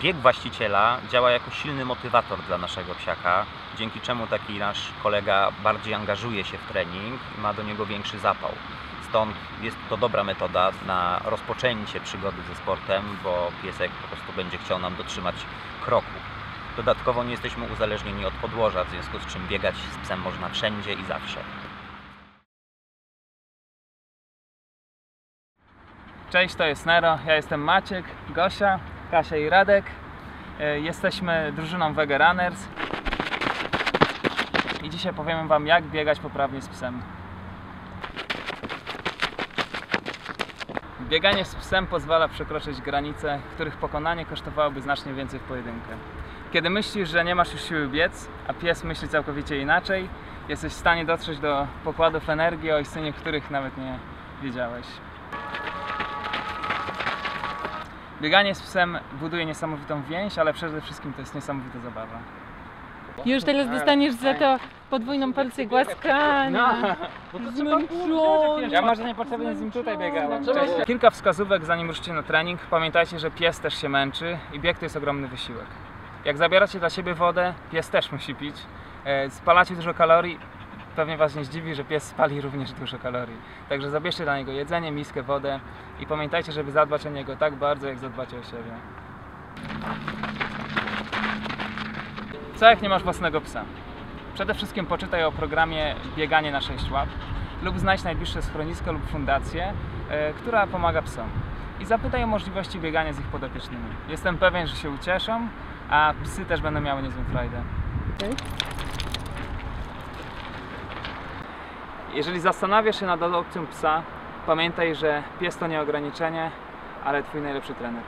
bieg właściciela działa jako silny motywator dla naszego psiaka, dzięki czemu taki nasz kolega bardziej angażuje się w trening i ma do niego większy zapał. Stąd jest to dobra metoda na rozpoczęcie przygody ze sportem, bo piesek po prostu będzie chciał nam dotrzymać kroku. Dodatkowo nie jesteśmy uzależnieni od podłoża, w związku z czym biegać z psem można wszędzie i zawsze. Cześć, to jest Nero, ja jestem Maciek, Gosia, Kasia i Radek. E, Jesteśmy drużyną Wege Runners i dzisiaj powiemy Wam jak biegać poprawnie z psem. Bieganie z psem pozwala przekroczyć granice, których pokonanie kosztowałoby znacznie więcej w pojedynkę. Kiedy myślisz, że nie masz już siły biec, a pies myśli całkowicie inaczej, jesteś w stanie dotrzeć do pokładów energii, o istnieniu których nawet nie wiedziałeś. Bieganie z psem buduje niesamowitą więź, ale przede wszystkim to jest niesamowita zabawa. Już teraz dostaniesz za to podwójną porcję głaskania. Zmęczony. Ja może niepotrzebnie z nim tutaj biegałem. Kilka wskazówek zanim ruszycie na trening. Pamiętajcie, że pies też się męczy i bieg to jest ogromny wysiłek. Jak zabieracie dla siebie wodę, pies też musi pić. E, Spalacie dużo kalorii, pewnie Was nie zdziwi, że pies spali również dużo kalorii. Także zabierzcie dla niego jedzenie, miskę, wodę i pamiętajcie, żeby zadbać o niego tak bardzo, jak zadbacie o siebie. Co jak nie masz własnego psa? Przede wszystkim poczytaj o programie Bieganie na 6 łap lub znajdź najbliższe schronisko lub fundację, e, która pomaga psom. I zapytaj o możliwości biegania z ich podopiecznymi. Jestem pewien, że się ucieszą, a psy też będą miały niezłą frajdę. Jeżeli zastanawiasz się nad adopcją psa, pamiętaj, że pies to nie ograniczenie, ale Twój najlepszy trener.